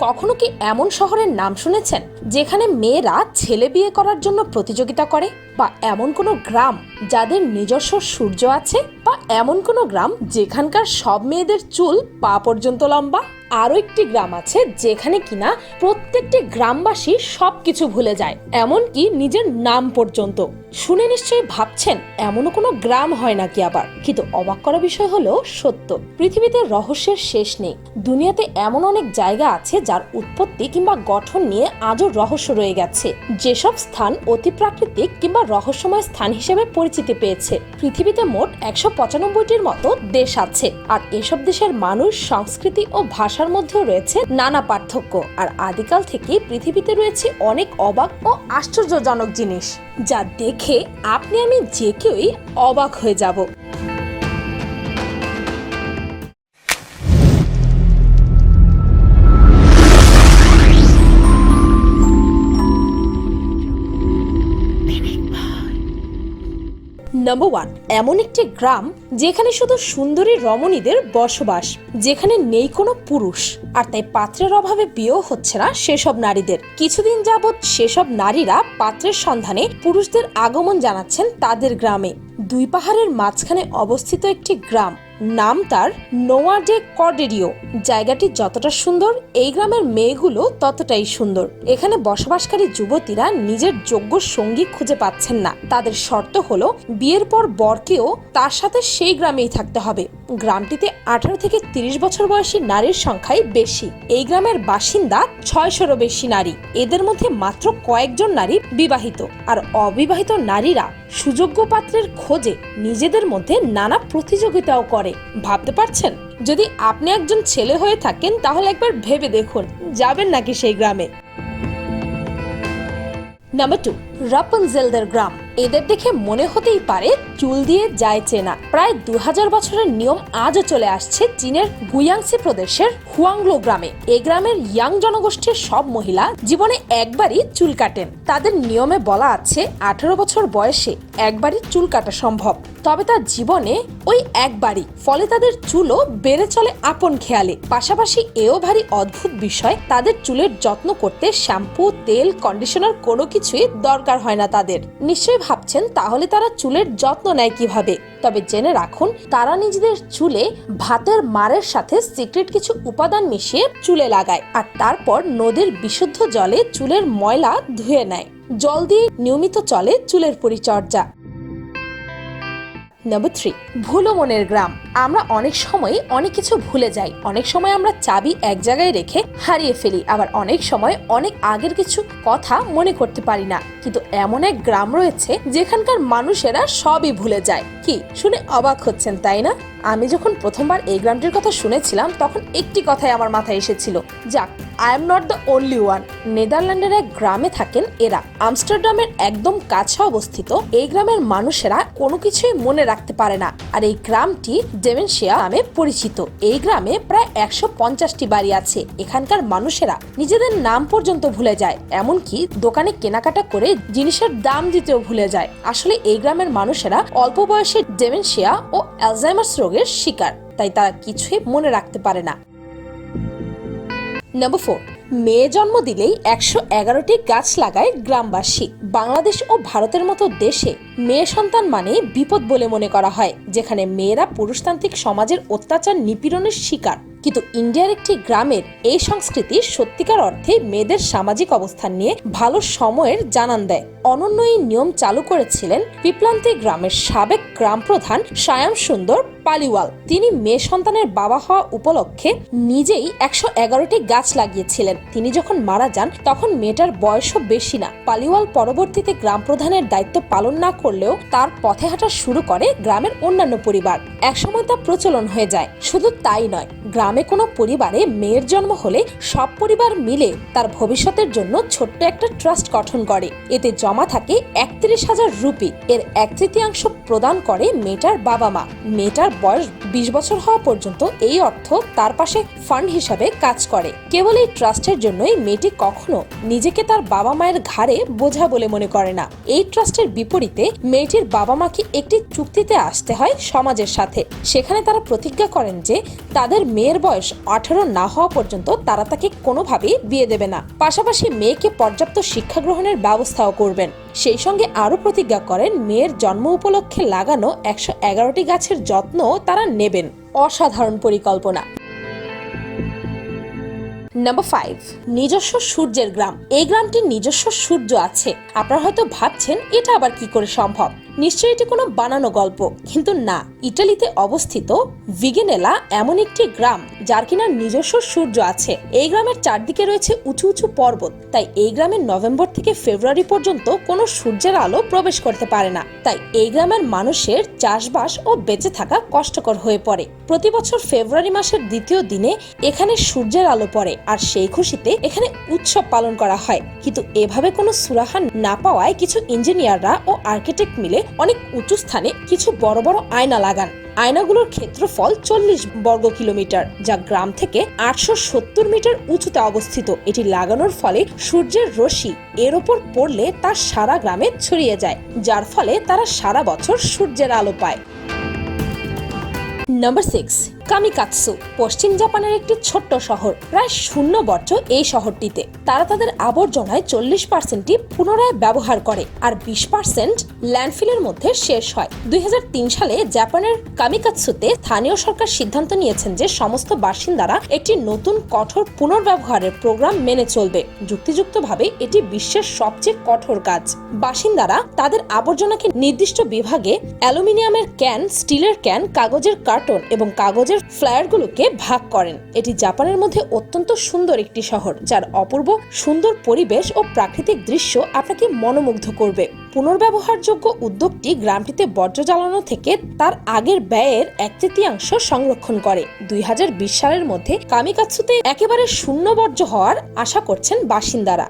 কখনো কি এমন শহরের নাম শুনেছেন যেখানে মেয়েরা ছেলে বিয়ে করার জন্য প্রতিযোগিতা করে? বা এমন কোনো গ্রাম যাদের নিজস্ব সূর্য আছে? বা এমন কোনো গ্রাম যেখানকার সব মেয়েদের চুল পা পর্যন্ত লম্বা? আরও একটি গ্রাম আছে যেখানে কিনা প্রত্যেকটি গ্রামবাসী সবকিছু ভুলে যায়, এমনকি নিজের নাম পর্যন্ত। শুনে নিশ্চয়ই ভাবছেন, এমনও কোনো গ্রাম হয় নাকি আবার? কিন্তু অবাক করা বিষয় হলো সত্য। পৃথিবীতে রহস্যের শেষ নেই। দুনিয়াতে এমন অনেক জায়গা আছে যার উৎপত্তি কিংবা গঠন নিয়ে আজও রহস্য রয়ে গেছে। যেসব স্থান অতি প্রাকৃতিক কিংবা রহস্যময় স্থান হিসেবে পরিচিতি পেয়েছে। পৃথিবীতে মোট একশো পঁচানব্বইটির মতো দেশ আছে। আর এসব দেশের মানুষ সংস্কৃতি ও ভাষার মধ্যেও রয়েছে নানা পার্থক্য। আর আদিকাল থেকে পৃথিবীতে রয়েছে অনেক অবাক ও আশ্চর্যজনক জিনিস। যা দেখে আপনি আমি যে কেউই অবাক হয়ে যাব। নাম্বার ওয়ান এমন একটি গ্রাম যেখানে শুধু সুন্দরী রমণীদের বসবাস, যেখানে নেই কোনো পুরুষ। আর তাই পাত্রের অভাবে বিয়েও হচ্ছে না সেসব নারীদের। কিছুদিন যাবৎ সেসব নারীরা পাত্রের সন্ধানে পুরুষদের আগমন জানাচ্ছেন তাদের গ্রামে। দুই পাহাড়ের মাঝখানে অবস্থিত একটি গ্রাম। নাম তার নোয়াডে কর্ডেরিও। জায়গাটি যতটা সুন্দর, এই গ্রামের মেয়েগুলো ততটাই সুন্দর। এখানে বসবাসকারী যুবতীরা নিজের যোগ্য সঙ্গী খুঁজে পাচ্ছেন না। তাদের শর্ত হলো, বিয়ের পর বরকেও তার সাথে সেই গ্রামেই থাকতে হবে। গ্রামটিতে আঠারো থেকে তিরিশ বছর বয়সী নারীর সংখ্যাই বেশি। এই গ্রামের বাসিন্দা ছয়শোরও বেশি নারী। এদের মধ্যে মাত্র কয়েকজন নারী বিবাহিত। আর অবিবাহিত নারীরা সুযোগ্য পাত্রের খোঁজে নিজেদের মধ্যে নানা প্রতিযোগিতাও করে। ভাবতে পারছেন? যদি আপনি একজন ছেলে হয়ে থাকেন, তাহলে একবার ভেবে দেখুন। যাবেন নাকি সেই গ্রামে? নাম্বার টু রাপনজেলদের গ্রাম। এদের দেখে মনে হতেই পারে চুল দিয়ে যায় চেনা। প্রায় দু হাজার বছরের নিয়ম আজও চলে আসছে চীনের গুয়াংসি প্রদেশের হুয়াংলো গ্রামে। এই গ্রামের ইয়াং জনগোষ্ঠীর সব মহিলা জীবনে একবারই চুল কাটেন। তাদের নিয়মে বলা আছে, আঠারো বছর বয়সে একবারই চুল কাটা সম্ভব। তবে তার জীবনে ওই একবারই, ফলে তাদের চুলও বেড়ে চলে আপন খেয়ালে। পাশাপাশি এও ভারী অদ্ভুত বিষয়, তাদের চুলের যত্ন করতে শ্যাম্পু, তেল, কন্ডিশনার কোনো কিছুই দরকার হয় না তাদের। নিশ্চয়ই ভাবছেন তাহলে তারা চুলের যত্ন নেয় কীভাবে। তবে জেনে রাখুন, তারা নিজেদের চুলে ভাতের মারের সাথে সিক্রেট কিছু উপাদান মিশিয়ে চুলে লাগায় আর তারপর নদীর বিশুদ্ধ জলে চুলের ময়লা ধুয়ে নেয়। জল দিয়ে নিয়মিত চলে চুলের পরিচর্যা। নাম্বার থ্রি ভুলো মনের গ্রাম। আমরা অনেক সময় অনেক কিছু ভুলে যাই। অনেক সময় আমরা চাবি এক জায়গায় রেখে হারিয়ে ফেলি। আবার অনেক সময় অনেক আগের কিছু কথা মনে করতে পারি না। কিন্তু এমন এক গ্রাম রয়েছে যেখানকার মানুষেরা সবই ভুলে যায়। কি? শুনে অবাক হচ্ছেন, তাই না? আমি যখন প্রথমবার এই গ্রামটির কথা শুনেছিলাম, তখন একটি কথাই আমার মাথায় এসেছিল। যাক I am not the only one নেদারল্যান্ডের এক গ্রামে থাকেন এরা। আমস্টারডামের একদম কাছে অবস্থিত, এই গ্রামের মানুষেরা কোনো কিছুই মনে রাখতে পারে না। আর এই গ্রামটি ডেমেনশিয়া নামে পরিচিত। এই গ্রামে প্রায় একশো পঞ্চাশটি বাড়ি আছে। এখানকার মানুষেরা নিজেদের নাম পর্যন্ত ভুলে যায়। এমনকি দোকানে কেনাকাটা করে জিনিসের দাম দিতেও ভুলে যায়। আসলে এই গ্রামের মানুষেরা অল্প বয়সে ডেমেনশিয়া ও অ্যালজাইমার্স রোগের শিকার, তাই তারা কিছুই মনে রাখতে পারে না। নম্বর ফোর মেয়ে জন্ম দিলেই একশো এগারোটি গাছ লাগায় গ্রামবাসী। বাংলাদেশ ও ভারতের মতো দেশে মেয়ে সন্তান মানে বিপদ বলে মনে করা হয়, যেখানে মেয়েরা পুরুষতান্ত্রিক সমাজের অত্যাচার নিপীড়নের শিকার। কিন্তু ইন্ডিয়ার একটি গ্রামের এই সংস্কৃতি সত্যিকার অর্থে মেয়েদের সামাজিক অবস্থান নিয়ে ভালো সময়ের জানান দেয়। অনন্য এই নিয়ম চালু করেছিলেন পিপলান্তি গ্রামের সাবেক গ্রাম প্রধান সায়াম সুন্দর পালিওয়াল। তিনি মেয়ে সন্তানের বাবা হওয়া উপলক্ষে নিজেই একশো এগারোটি গাছ লাগিয়েছিলেন। তিনি যখন মারা যান, তখন মেয়েটার বয়সও বেশি না। পালিওয়াল পরবর্তীতে গ্রাম প্রধানের দায়িত্ব পালন না করলেও তার পথে হাঁটা শুরু করে গ্রামের অন্যান্য পরিবার। একসময় তা প্রচলন হয়ে যায়। শুধু তাই নয়, গ্রামে কোনো পরিবারে মেয়ের জন্ম হলে সব পরিবার মিলে তার ভবিষ্যতের জন্য ছোট্ট একটা ট্রাস্ট গঠন করে। এতে জমা থাকে একত্রিশ হাজার রুপি। এর এক তৃতীয়াংশ প্রদান করে মেয়েটার বাবা মা মেয়েটার বয়স বিশ বছর হওয়া পর্যন্ত এই অর্থ তার পাশে ফান্ড হিসাবে কাজ করে। কেবল এই ট্রাস্টের জন্যই মেয়েটি কখনো নিজেকে তার বাবা মায়ের ঘাড়ে বোঝা বলে মনে করে না। এই ট্রাস্টের বিপরীতে মেয়েটির বাবা মাকে একটি চুক্তিতে আসতে হয় সমাজের সাথে। সেখানে তারা প্রতিজ্ঞা করেন যে তাদের মেয়ের বয়স আঠারো না হওয়া পর্যন্ত তারা তাকে কোনোভাবেই বিয়ে দেবে না। পাশাপাশি মেয়েকে পর্যাপ্ত শিক্ষা গ্রহণের ব্যবস্থাও করবেন। সেই সঙ্গে আরও প্রতিজ্ঞা করেন, মেয়ের জন্ম উপলক্ষে লাগানো একশো এগারোটি গাছের যত্ন তারা নেবেন। অসাধারণ পরিকল্পনা। নাম্বার ফাইভ নিজস্ব সূর্যের গ্রাম। এই গ্রামটির নিজস্ব সূর্য আছে। আপনারা হয়তো ভাবছেন, এটা আবার কি করে সম্ভব? নিশ্চয়ই এটি কোনো বানানো গল্প, কিন্তু না, ইটালিতে অবস্থিত ভিগেনেলা এমন একটি গ্রাম যার কিনা নিজস্ব সূর্য আছে। এই গ্রামের চারদিকে রয়েছে উঁচু উঁচু পর্বত, তাই এই গ্রামের নভেম্বর থেকে ফেব্রুয়ারি পর্যন্ত কোনো সূর্যের আলো প্রবেশ করতে পারে না। তাই এই গ্রামের মানুষের চাষবাস ও বেঁচে থাকা কষ্টকর হয়ে পড়ে। প্রতি বছর ফেব্রুয়ারি মাসের দ্বিতীয় দিনে এখানে সূর্যের আলো পড়ে, আর সেই খুশিতে এখানে উৎসব পালন করা হয়। কিন্তু এভাবে কোনো সুরাহা না পাওয়ায় কিছু ইঞ্জিনিয়াররা ও আর্কিটেক্ট মিলে অনেক উঁচু স্থানে কিছু বড় বড় আয়না লাগান। আয়নাগুলোর ক্ষেত্রফল চল্লিশ বর্গ কিলোমিটার, যা গ্রাম থেকে আটশো সত্তর মিটার উঁচুতে অবস্থিত। এটি লাগানোর ফলে সূর্যের রশ্মি এর ওপর পড়লে তা সারা গ্রামে ছড়িয়ে যায়, যার ফলে তারা সারা বছর সূর্যের আলো পায়। নাম্বার সিক্স কামিকাৎসু, পশ্চিম জাপানের একটি ছোট্ট শহর। প্রায় শূন্য বর্জ্য এই শহরটিতে। তারা তাদের আবর্জনায় চল্লিশ পার্সেন্টটি পুনরায় ব্যবহার করে আর বিশ পার্সেন্ট ল্যান্ডফিলের মধ্যে শেষ হয়। দুই সালে জাপানের কামিকাৎসুতে স্থানীয় সরকার সিদ্ধান্ত নিয়েছেন যে সমস্ত বাসিন্দারা একটি নতুন কঠোর পুনর্ব্যবহারের প্রোগ্রাম মেনে চলবে। যুক্তিযুক্তভাবে এটি বিশ্বের সবচেয়ে কঠোর কাজ। বাসিন্দারা তাদের আবর্জনাকে নির্দিষ্ট বিভাগে অ্যালুমিনিয়ামের ক্যান, স্টিলের ক্যান, কাগজের কার্টন এবং কাগজের ফ্লায়ারগুলোকে ভাগ করেন। এটি জাপানের মধ্যে অত্যন্ত সুন্দর একটি শহর, যার অপূর্ব সুন্দর পরিবেশ ও প্রাকৃতিক দৃশ্য আপনাকে মনোমুগ্ধ করবে। পুনর্ব্যবহারযোগ্য উদ্যোগটি গ্রামটিতে বর্জ্য জ্বালানো থেকে তার আগের ব্যয়ের এক তৃতীয়াংশ সংরক্ষণ করে। দুই হাজার বিশ সালের মধ্যে কামিকাৎসুতে একেবারে শূন্য বর্জ্য হওয়ার আশা করছেন বাসিন্দারা।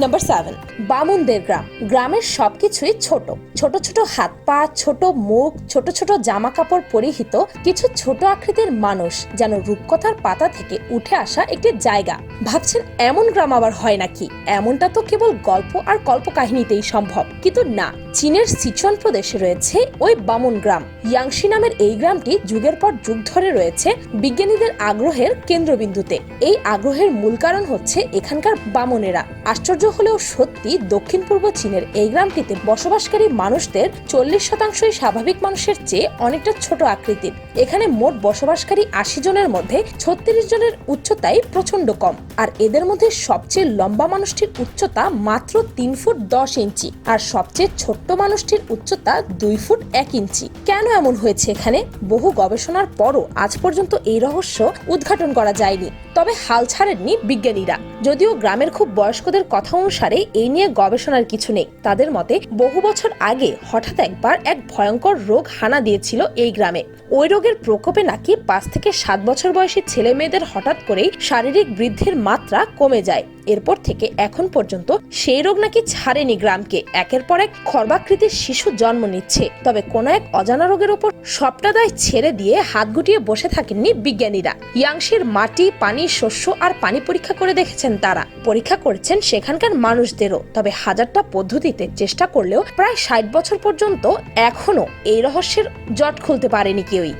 নাম্বার সেভেন বামুনদের গ্রাম গ্রামের সবকিছুই ছোট। ছোট ছোট হাত পা, ছোট মুখ, ছোট ছোট জামা কাপড় পরিহিত কিছু ছোট আকৃতির মানুষ যেন রূপকথার পাতা থেকে উঠে আসা একটি জায়গা। ভাবছেন এমন গ্রাম আবার হয় নাকি? এমনটা তো কেবল গল্প আর কল্পকাহিনীতেই সম্ভব। কিন্তু না, চীনের সিচুয়ান প্রদেশে রয়েছে ওই বামুন গ্রাম। ইয়াংশি নামের এই গ্রামটি যুগের পর যুগ ধরে রয়েছে বিজ্ঞানীদের আগ্রহের কেন্দ্রবিন্দুতে। এই আগ্রহের মূল কারণ হচ্ছে এখানকার বামনেরা। আশ্চর্য হলেও সত্যি দক্ষিণ পূর্ব চীনের এই গ্রামটিতে বসবাসকারী মানুষদের চল্লিশ শতাংশই স্বাভাবিক মানুষের চেয়ে অনেকটা ছোট আকৃতির। এখানে মোট বসবাসকারী আশি জনের মধ্যে ছত্রিশ জনের উচ্চতাই প্রচণ্ড কম। আর এদের মধ্যে সবচেয়ে লম্বা মানুষটির উচ্চতা মাত্র তিন ফুট দশ ইঞ্চি, আর সবচেয়ে ছোট্ট মানুষটির উচ্চতা দুই ফুট এক ইঞ্চি। কেন এমন হয়েছে এখানে? বহু গবেষণার পরও আজ পর্যন্ত এই রহস্য উদ্ঘাটন করা যায়নি। তবে হাল ছাড়েননি বিজ্ঞানীরা। যদিও গ্রামের খুব বয়স্কদের কথা অনুসারে এই নিয়ে গবেষণার কিছু নেই। তাদের মতে, বহু বছর আগে হঠাৎ একবার এক ভয়ঙ্কর রোগ হানা দিয়েছিল এই গ্রামে। ওই রোগের প্রকোপে নাকি পাঁচ থেকে সাত বছর বয়সী ছেলে মেয়েদের হঠাৎ করেই শারীরিক বৃদ্ধির মাত্রা কমে যায়। এরপর থেকে এখন পর্যন্ত সেই রোগ নাকি ছাড়েনি গ্রামকে। একের পর এক খর্বাকৃতির শিশু জন্ম নিচ্ছে। তবে কোনো এক অজানা রোগের ওপর সবটা দায় ছেড়ে দিয়ে হাত গুটিয়ে বসে থাকেননি বিজ্ঞানীরা। ইয়াংশির মাটি, পানি, শস্য আর পানি পরীক্ষা করে দেখেছেন তারা। পরীক্ষা করেছেন সেখানকার মানুষদেরও। তবে হাজারটা পদ্ধতিতে চেষ্টা করলেও প্রায় ষাট বছর পর্যন্ত এখনও এই রহস্যের জট খুলতে পারেনি কেউই।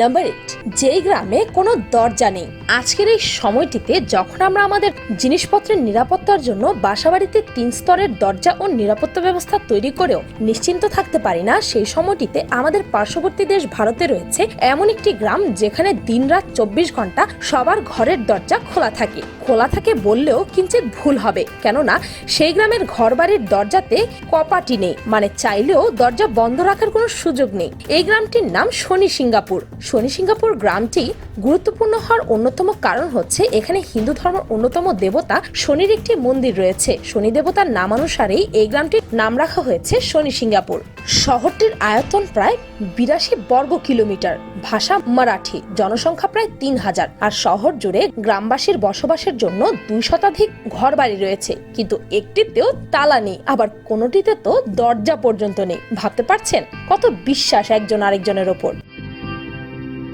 নাম্বার এইট যেই গ্রামে কোনো দরজা নেই। আজকের এই সময়টিতে যখন আমরা আমাদের জিনিসপত্রের নিরাপত্তার জন্য বাসাবাড়িতে তিন স্তরের দরজা ও নিরাপত্তা ব্যবস্থা তৈরি করেও নিশ্চিন্ত থাকতে পারি না, সেই সময়টিতে আমাদের পার্শ্ববর্তী দেশ ভারতে রয়েছে এমন একটি গ্রাম যেখানে দিনরাত চব্বিশ ঘণ্টা সবার ঘরের দরজা খোলা থাকে। খোলা থাকে বললেও কিঞ্চিত ভুল হবে। কেননা সেই গ্রামের ঘরবাড়ির দরজাতে কপাটি নেই। মানে চাইলেও দরজা বন্ধ রাখার কোনো সুযোগ নেই। এই গ্রামটির নাম শনি সিঙ্গাপুর। শনি সিঙ্গাপুর গ্রামটি গুরুত্বপূর্ণ হওয়ার অন্যতম কারণ হচ্ছে এখানে হিন্দু ধর্মের অন্যতম দেবতা শনির একটি মন্দির রয়েছে। শনি দেবতার নামানুসারেই এই গ্রামটির নাম রাখা হয়েছে শনি সিঙ্গাপুর। শহরটির আয়তন প্রায় বিরাশি বর্গ কিলোমিটার। ভাষা মারাঠি। জনসংখ্যা প্রায় তিন হাজার আর শহর জুড়ে গ্রামবাসীর বসবাসের জন্য দুই শতাধিক ঘর বাড়ি রয়েছে। কিন্তু একটিতেও তালা নেই, আবার কোনোটিতে তো দরজা পর্যন্ত নেই। ভাবতে পারছেন? কত বিশ্বাস একজন আরেকজনের ওপর।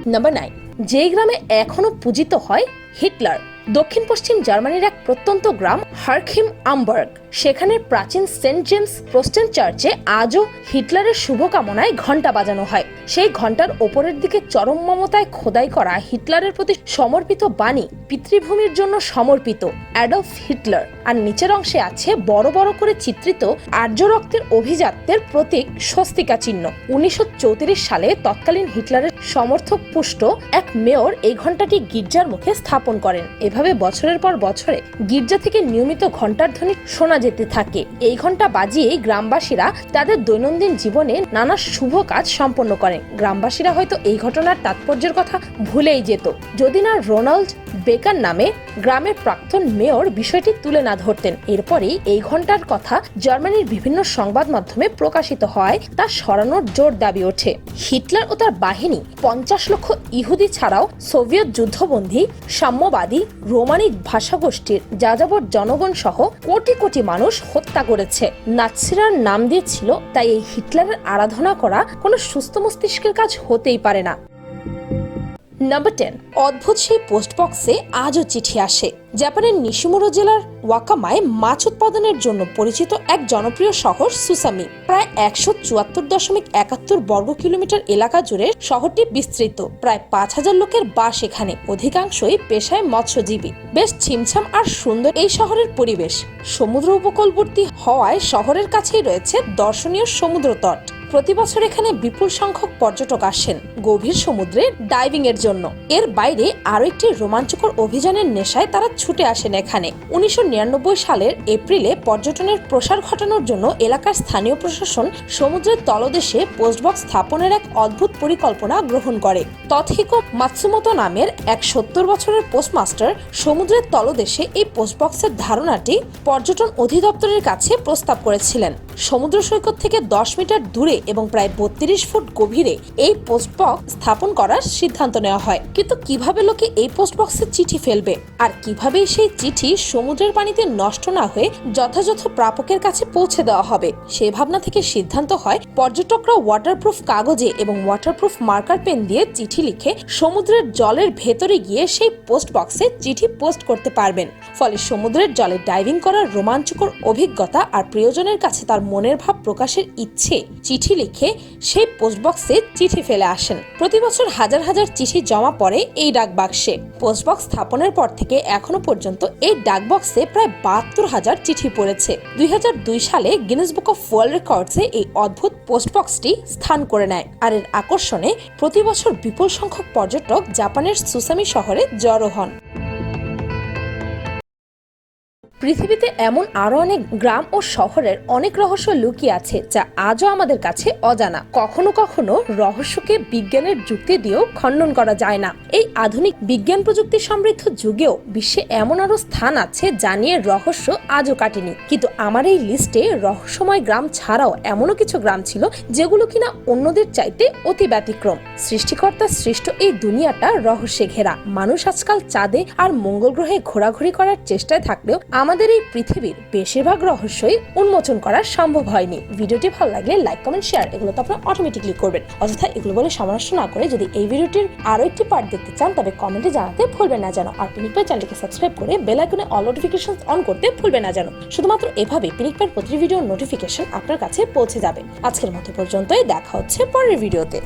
Number nine. যেই গ্রামে এখনও পূজিত হয় হিটলার দক্ষিণ পশ্চিম জার্মানির এক প্রত্যন্ত গ্রাম হার্কিম আমবার্গ। সেখানে প্রাচীন সেন্ট জেমস প্রোস্টেন চার্চে আজও হিটলারের শুভকামনায় ঘণ্টা বাজানো হয়। সেই ঘণ্টার ওপরের দিকে চরম মমতায় খোদাই করা হিটলারের প্রতি সমর্পিত বাণী পিতৃভূমির জন্য সমর্পিত, অ্যাডলফ হিটলার। আর নিচের অংশে আছে বড় বড় করে চিত্রিত আর্য রক্তের অভিজাত্যের প্রতীক স্বস্তিকা চিহ্ন। উনিশশো চৌত্রিশ সালে তৎকালীন হিটলারের সমর্থক পুষ্ট এক মেয়র এই ঘণ্টাটি গির্জার মুখে স্থাপন করেন। এভাবে বছরের পর বছরে গির্জা থেকে নিয়মিত ঘণ্টার ধ্বনি শোনা যেতে থাকে। এই ঘণ্টা বাজিয়ে গ্রামবাসীরা তাদের দৈনন্দিন জীবনে নানা শুভ কাজ সম্পন্ন করেন। গ্রামবাসীরা হয়তো এই ঘটনার তাৎপর্যের কথা ভুলেই যেত। যদি না রোনাল্ড বেকার নামে গ্রামের প্রাক্তন মেয়র বিষয়টি তুলে না ধরতেন, এরপরেই এই ঘণ্টার কথা জার্মানির বিভিন্ন সংবাদ মাধ্যমে প্রকাশিত হয়, তা সরানোর জোর দাবি ওঠে। হিটলার ও তার বাহিনী পঞ্চাশ লক্ষ ইহুদি ছাড়াও সোভিয়েত যুদ্ধবন্দী, সাম্যবাদী, রোমানিক ভাষাগোষ্ঠীর যাযাবর জনগণ সহ কোটি কোটি মানুষ হত্যা করেছে। নাৎসিরার নাম দিয়েছিল তাই এই হিটলারের আরাধনা করা কোনো সুস্থ মস্তিষ্কের কাজ হতেই পারে না। নাম্বার টেন অদ্ভুত সেই পোস্ট বক্সে আজও চিঠি আসে। জাপানের নিশিমুরো জেলার ওয়াকামায় মাছ উৎপাদনের জন্য পরিচিত এক জনপ্রিয় শহর সুসামি। প্রায় একশো চুয়াত্তর দশমিক একাত্তর বর্গ কিলোমিটার এলাকা জুড়ে শহরটি বিস্তৃত। প্রায় পাঁচ হাজার লোকের বাস এখানে, অধিকাংশই পেশায় মৎস্যজীবী। বেশ ছিমছাম আর সুন্দর এই শহরের পরিবেশ। সমুদ্র উপকূলবর্তী হওয়ায় শহরের কাছেই রয়েছে দর্শনীয় সমুদ্র তট। প্রতি বছর এখানে বিপুল সংখ্যক পর্যটক আসেন গভীর সমুদ্রে ডাইভিং এর জন্য। এর বাইরে আরও একটি রোমাঞ্চকর অভিযানের নেশায় তারা ছুটে আসেন এখানে। উনিশশো নিরানব্বই সালের এপ্রিলে পর্যটনের প্রসার ঘটানোর জন্য এলাকার স্থানীয় প্রশাসন সমুদ্রের তলদেশে পোস্টবক্স স্থাপনের এক অদ্ভুত পরিকল্পনা গ্রহণ করে। তথিকো মাতসুমতো নামের এক সত্তর বছরের পোস্টমাস্টার সমুদ্রের তলদেশে এই পোস্টবক্সের ধারণাটি পর্যটন অধিদপ্তরের কাছে প্রস্তাব করেছিলেন। সমুদ্র সৈকত থেকে দশ মিটার দূরে এবং প্রায় বত্রিশ ফুট গভীরে এই পোস্ট বক্স স্থাপন করার সিদ্ধান্ত নেওয়া হয়। কিন্তু কীভাবে লোকে এই পোস্ট বক্সে চিঠি ফেলবে? আর কীভাবে সেই চিঠি সমুদ্রের পানিতে নষ্ট না হয়ে যথাযথ প্রাপকের কাছে পৌঁছে দেওয়া হবে? সেই ভাবনা থেকে সিদ্ধান্ত হয়, পর্যটকরা ওয়াটারপ্রুফ কাগজে এবং ওয়াটারপ্রুফ মার্কার পেন দিয়ে চিঠি লিখে সমুদ্রের জলের ভেতরে গিয়ে সেই পোস্ট বক্সে চিঠি পোস্ট করতে পারবেন। ফলে সমুদ্রের জলে ডাইভিং করার রোমাঞ্চকর অভিজ্ঞতা আর প্রিয়জনের কাছে তার মনের ভাব প্রকাশের ইচ্ছে চিঠি লিখে সেই পোস্ট বক্সে চিঠি ফেলে আসেন। প্রতি বছর হাজার হাজার চিঠি জমা পড়ে এই ডাক বাক্সে পোস্ট বক্স স্থাপনের পর থেকে এখনও পর্যন্ত এই ডাক বক্সে প্রায় বাহাত্তর হাজার চিঠি পড়েছে। দুই হাজার দুই সালে গিনেস বুক অফ ওয়ার্ল্ড রেকর্ডসে এই অদ্ভুত পোস্ট বক্সটি স্থান করে নেয় আর এর আকর্ষণে প্রতি বছর বিপুল সংখ্যক পর্যটক জাপানের সুসামি শহরে জড়ো হন। পৃথিবীতে এমন আরও অনেক গ্রাম ও শহরের অনেক রহস্য লুকিয়ে আছে যা আজও আমাদের কাছে অজানা। কখনো কখনো রহস্যকে বিজ্ঞানের যুক্তি দিয়েও খণ্ডন করা যায় না। এই আধুনিক বিজ্ঞান প্রযুক্তি সমৃদ্ধ যুগেও বিশ্বে এমন আরও স্থান আছে যা নিয়ে রহস্য আজও কাটেনি। কিন্তু আমার এই লিস্টে রহস্যময় গ্রাম ছাড়াও এমনও কিছু গ্রাম ছিল যেগুলো কিনা অন্যদের চাইতে অতি ব্যতিক্রম। সৃষ্টিকর্তার সৃষ্ট এই দুনিয়াটা রহস্যে ঘেরা। মানুষ আজকাল চাঁদে আর মঙ্গল গ্রহে ঘোরাঘুরি করার চেষ্টায় থাকলেও আমাদের এই পৃথিবীর বেশিরভাগ রহস্যই উন্মোচন করা সম্ভব হয়নি। ভিডিওটি ভালো লাগলে লাইক কমেন্ট শেয়ার এগুলো তো আপনারা অটোমেটিকলি করবেন। অযথা এগুলো বলে সমালোচনা না করে যদি এই ভিডিওটির আরও একটি পার্ট দেখতে চান, তবে কমেন্টে জানাতে ভুলবেন না যেন। আর পিনিক পাই চ্যানেলকে সাবস্ক্রাইব করে বেল আইকনে অল নোটিফিকেশন অন করতে ভুলবেন না যেন। শুধুমাত্র এভাবে পিনিক পাইয়ের প্রতিটি ভিডিওর নোটিফিকেশন আপনার কাছে পৌঁছে যাবে। আজকের মতো পর্যন্তই, দেখা হচ্ছে পরের ভিডিওতে